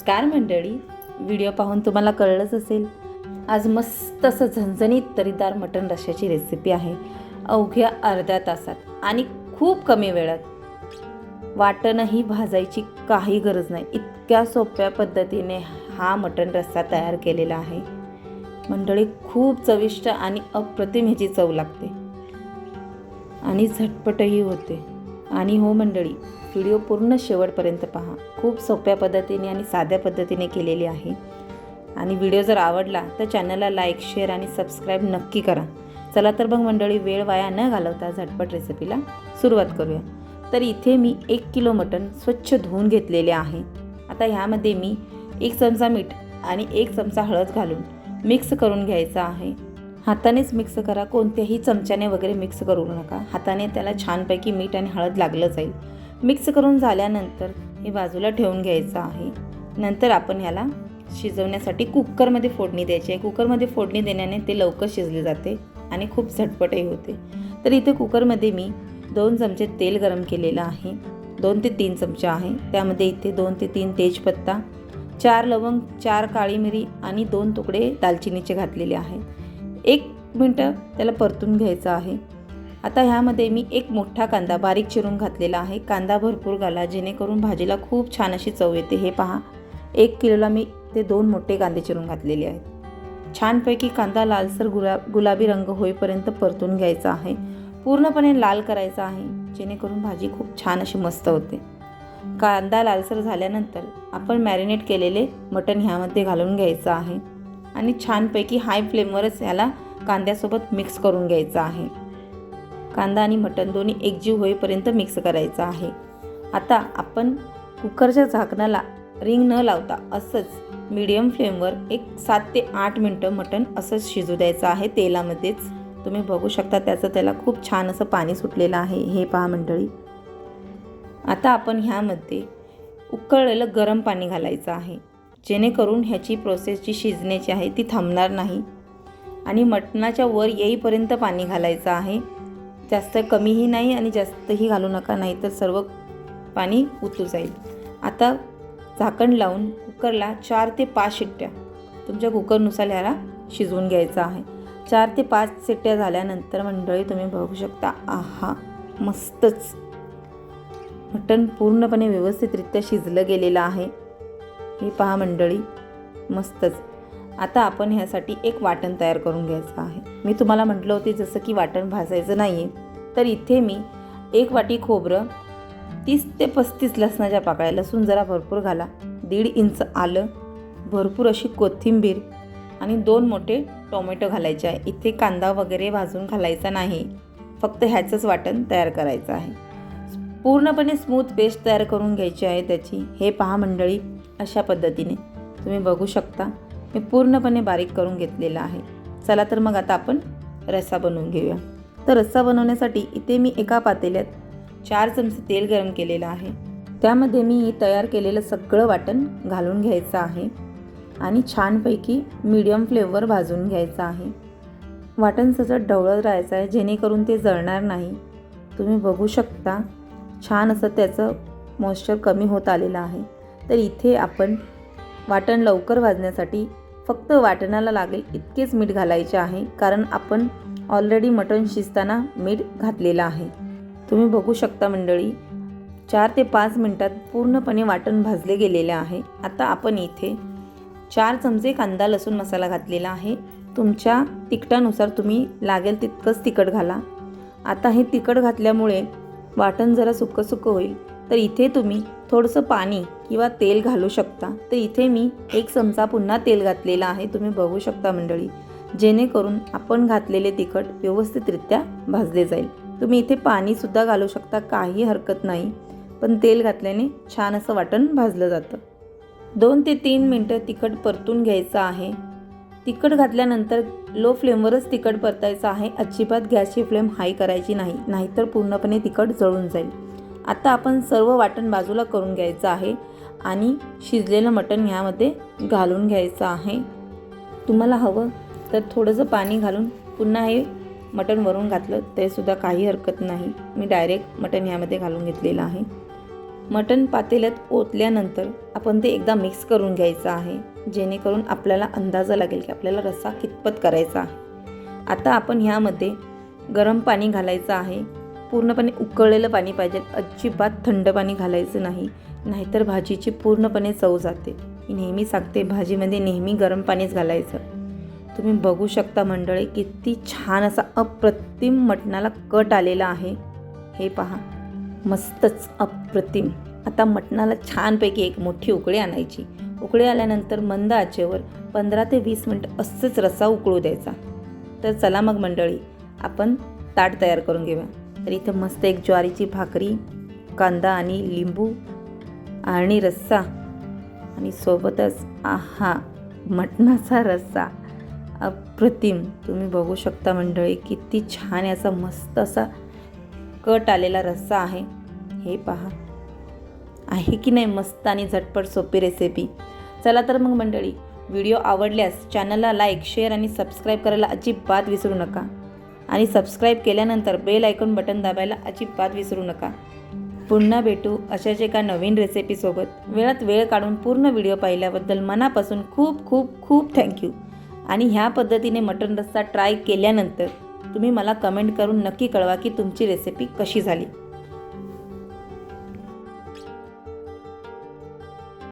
नमस्कार मंडळी. व्हिडिओ पाहून तुम्हाला कळलंच असेल. आज मस्त असं झणझणीत तरीदार मटण रश्याची रेसिपी आहे. अवघ्या अर्ध्या तासात आणि खूप कमी वेळात. वाटणही भाजायची काही गरज नाही. इतक्या सोप्या पद्धतीने हा मटण रस्सा तयार केलेला आहे. मंडळी खूप चविष्ट आणि अप्रतिम ह्याची चव लागते. आणि झटपटही होते. आणि हो मंडळी व्हिडिओ पूर्ण शेवटपर्यंत पहा. खूप सोप्या पद्धतीने आणि साध्या पद्धतीने केलेली आहे. आणि व्हिडिओ जर आवडला तर चॅनलला लाईक शेअर आणि सबस्क्राईब नक्की करा. चला तर मग मंडळी वेळ वाया न घालवता झटपट रेसिपीला सुरुवात करूया. तर इथे मी एक किलो मटण स्वच्छ धुवून घेतलेले आहे. आता ह्यामध्ये मी एक चमचा मीठ आणि एक चमचा हळद घालून मिक्स करून घ्यायचा आहे. हातानेच मिक्स करा. कोणत्याही चमच्याने वगैरे मिक्स करू नका. हाताने त्याला छानपैकी मीठ आणि हळद लागलं जाईल. मिक्स करून झाल्यानंतर हे बाजूला ठेवून घ्यायचं आहे. नंतर आपण ह्याला शिजवण्यासाठी कुकरमध्ये फोडणी द्यायची आहे. कुकरमध्ये फोडणी देण्याने ते लवकर शिजले जाते आणि खूप झटपटही होते. तर इथे कुकरमध्ये मी दोन चमचे तेल गरम केलेलं आहे. दोन ते तीन चमचे आहे. त्यामध्ये इथे दोन ते तीन तेजपत्ता चार लवंग चार काळी मिरी आणि दोन तुकडे दालचिनीचे घातलेले आहे. एक मिनटं त्याला परतून घ्यायचं आहे. आता ह्यामध्ये मी एक मोठा कांदा बारीक चिरून घातलेला आहे. कांदा भरपूर घाला जेणेकरून भाजीला खूप छान अशी चव येते. हे पहा. एक किलोला मी ते दोन मोठे कांदे चिरून घातलेले आहेत. छानपैकी कांदा लालसर गुला गुलाबी रंग होईपर्यंत परतून घ्यायचा आहे. पूर्णपणे लाल करायचा आहे जेणेकरून भाजी खूप छान अशी मस्त होते. कांदा लालसर झाल्यानंतर आपण मॅरिनेट केलेले मटण ह्यामध्ये घालून घ्यायचं आहे. आणि छानपैकी हाय फ्लेमवरच ह्याला कांद्यासोबत मिक्स करून घ्यायचं आहे. कांदा आणि मटण दोन्ही एकजीव होईपर्यंत मिक्स करायचं आहे. आता आपण कुकरच्या झाकणाला रिंग न लावता असंच मीडियम फ्लेमवर एक सात ते आठ मिनटं मटण असंच शिजू द्यायचं आहे तेलामध्येच. तुम्ही बघू शकता त्याचं त्याला खूप छान असं पाणी सुटलेलं आहे. हे पहा मंडळी. आता आपण ह्यामध्ये उकळलेलं गरम पाणी घालायचं आहे. जेणेकरून ह्याची प्रोसेस जी शिजण्याची आहे ती थांबणार नाही. आणि मटणाच्या वर येईपर्यंत पाणी घालायचं आहे. जास्त कमीही नाही आणि जास्तही घालू नका नाही तर सर्व पाणी उतू जाईल. आता झाकण लावून कुकरला चार ते पाच शिट्ट्या तुमच्या कुकरनुसार ह्याला शिजवून घ्यायचं आहे. चार ते पाच शिट्ट्या झाल्यानंतर मंडळी तुम्ही बघू शकता आहा मस्तच. मटण पूर्णपणे व्यवस्थितरित्या शिजलं गेलेलं आहे. ही पहा मंडळी मस्तच. आता आपण ह्यासाठी एक वाटण तयार करून घ्यायचं आहे. मी तुम्हाला म्हटलं होते जसं की वाटण भाजायचं नाही आहे तर इथे मी एक वाटी खोबरं तीस ते पस्तीस लसणाच्या पाकळ्या लसूण जरा भरपूर घाला दीड इंच आलं भरपूर अशी कोथिंबीर आणि दोन मोठे टोमॅटो घालायचे आहे. इथे कांदा वगैरे भाजून घालायचा नाही फक्त ह्याचंच वाटण तयार करायचं आहे. पूर्णपणे स्मूथ पेस्ट तयार करून घ्यायची आहे त्याची. हे पहा मंडळी अशा पद्धतीने. तुम्ही बघू शकता. मी पूर्णपणे बारीक करून घेतलेला आहे. चला तर मग आता आपण रस्सा बनवून घेऊया. तर रस्सा बनवण्यासाठी इथे मी एका पातेल्यात चार चमचे तेल गरम केलेलं आहे. त्यामध्ये मी तयार केलेलं सगळं वाटण घालून घ्यायचं आहे आणि छानपैकी मीडियम फ्लेवर भाजून घ्यायचं आहे. वाटण सगळं ढवळत राहायचं आहे जेणेकरून ते जळणार नाही. तुम्ही बघू शकता छान असं त्याचं मॉइश्चर कमी होत आलेलं आहे. तर इथे आपण वाटण लवकर भाजण्यासाठी फक्त वाटणाला लागेल इतकेच मीठ घालायचे आहे कारण आपण ऑलरेडी मटण शिजताना मीठ घातलेलं आहे. तुम्ही बघू शकता मंडळी चार ते पाच मिनटात पूर्णपणे वाटण भाजले गेलेले आहे. आता आपण इथे चार चमचे कांदा लसूण मसाला घातलेला आहे. तुमच्या तिखटानुसार तुम्ही लागेल तितकंच तिखट घाला. आता हे तिखट घातल्यामुळे वाटण जरा सुकं सुकं होईल. तर इथे तुम्ही थोडंसं पाणी किंवा तेल घालू शकता. तर इथे मी एक चमचा पुन्हा तेल घातलेला आहे. तुम्ही बघू शकता मंडळी. जेणेकरून आपण घातलेले तिखट व्यवस्थितरित्या भाजले जाईल. तुम्ही इथे पाणीसुद्धा घालू शकता. काही हरकत नाही. पण तेल घातल्याने छान असं वाटण भाजलं जातं. दोन ते तीन मिनटं तिखट परतून घ्यायचं आहे. तिखट घातल्यानंतर लो फ्लेमवरच तिखट परतायचं आहे. अजिबात गॅसची फ्लेम हाय करायची नाही. नाहीतर पूर्णपणे तिखट जळून जाईल. आता आपण सर्व वाटण बाजूला करून घ्यायचं आहे आणि शिजलेलं मटण ह्यामध्ये घालून घ्यायचं आहे. तुम्हाला हवं तर थोडंसं पाणी घालून पुन्हा हे मटण वरून घातलं तरीसुद्धा काही हरकत नाही. मी डायरेक्ट मटण ह्यामध्ये घालून घेतलेलं आहे. मटण पातेल्यात ओतल्यानंतर आपण ते एकदा मिक्स करून घ्यायचं आहे. जेणेकरून आपल्याला अंदाजा लागेल की आपल्याला रस्सा कितपत करायचा आहे. आता आपण ह्यामध्ये गरम पाणी घालायचं आहे. पूर्णपणे उकळलेलं पाणी पाहिजे. अजिबात थंड पाणी घालायचं नाही. नाहीतर भाजीची पूर्णपणे चव जाते. मी नेहमी सांगते भाजीमध्ये नेहमी गरम पाणीच घालायचं. तुम्ही बघू शकता मंडळी किती छान असा अप्रतिम मटणाला कट आलेला आहे. हे पहा मस्तच अप्रतिम. आता मटणाला छानपैकी एक मोठी उकळी आणायची. उकळी आल्यानंतर मंद आचेवर पंधरा ते वीस मिनटं असंच रस्सा उकळू द्यायचा. तर चला मग मंडळी आपण ताट तयार करून घेऊया. तर इथं मस्त एक ज्वारीची भाकरी कांदा आणि लिंबू आणि रस्सा. आणि सोबतच आहा मटणाचा रस्सा. अप्रतिम. तुम्ही बघू शकता मंडळी किती छान याचा मस्त असा कट आलेला रस्सा आहे. हे पहा. आहे की नाही मस्त आणि झटपट सोपी रेसिपी चला तर मग मंडळी व्हिडिओ आवडल्यास चॅनलला लाईक शेअर आणि सबस्क्राईब करायला अजिबात विसरू नका. आणि सबस्क्राईब केल्यानंतर बेल आयकॉन बटन दाबायला अजिबात विसरू नका. पुन्हा भेटू अशाच एका नवीन रेसिपीसोबत वेळात वेळ काढून पूर्ण व्हिडिओ पाहिल्याबद्दल मनापासून खूप खूप खूप थँक्यू आणि ह्या पद्धतीने मटण रस्सा ट्राय केल्यानंतर तुम्ही मला कमेंट करून नक्की कळवा की तुमची रेसिपी कशी झाली.